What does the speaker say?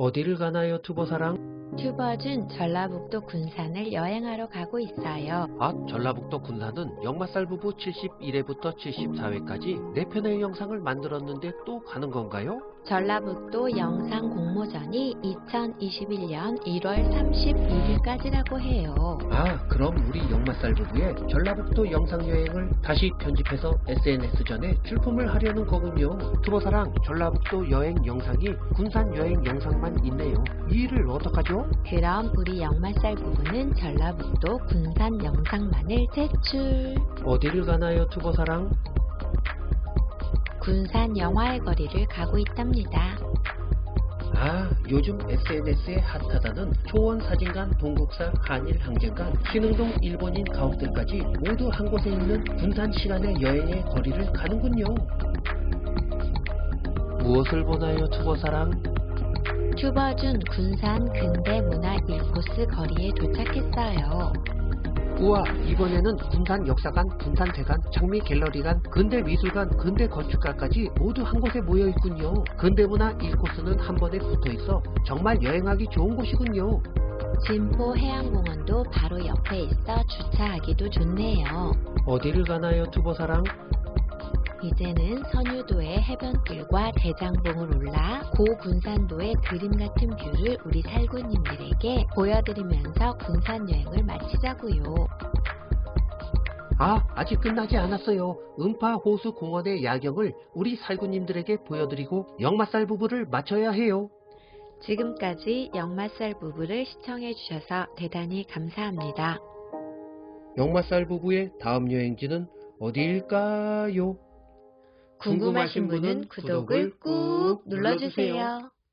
어디를 가나요, 투보사랑? 튜버준 전라북도 군산을 여행하러 가고 있어요. 아, 전라북도 군산은 역마살 부부 71회부터 74회까지 4편의 영상을 만들었는데 또 가는 건가요? 전라북도 영상 공모전 이 2021년 1월 31일까지라고 해요. 아, 그럼 우리 역마살 부부의 전라북도 영상 여행을 다시 편집해서 SNS 전에 출품을 하려는 거군요. 투보사랑 전라북도 여행 영상이 군산 여행 영상만 있네요. 이 일을 어떡하죠? 그럼 우리 역마살 부부는 전라북도 군산 영상만을 제출. 어디를 가나요, 투보사랑? 군산 영화의 거리를 가고 있답니다. 아, 요즘 SNS에 핫하다는 초원 사진관, 동국사, 한일 항쟁관, 신흥동 일본인 가옥들까지 모두 한 곳에 있는 군산 시간의 여행의 거리를 가는군요. 무엇을 보나요, 투보사랑? 튜버준 군산 근대문화 1코스 거리에 도착했어요. 우와, 이번에는 군산 역사관, 군산 대관, 장미 갤러리관, 근대 미술관, 근대 건축가까지 모두 한 곳에 모여 있군요. 근대 문화 1코스는 한 번에 붙어 있어 정말 여행하기 좋은 곳이군요. 진포 해양공원도 바로 옆에 있어 주차하기도 좋네요. 어디를 가나요, 투보사랑? 이제는 선유도의 해변길과 대장봉을 올라 고군산도의 그림 같은 뷰를 우리 살구님들에게 보여드리면서 군산 여행을 마치자고요. 아, 아직 끝나지 않았어요. 음파 호수 공원의 야경을 우리 살구님들에게 보여드리고 역마살 부부를 맞춰야 해요. 지금까지 역마살 부부를 시청해 주셔서 대단히 감사합니다. 역마살 부부의 다음 여행지는 어디일까요? 궁금하신 분은 구독을 꾹 눌러주세요.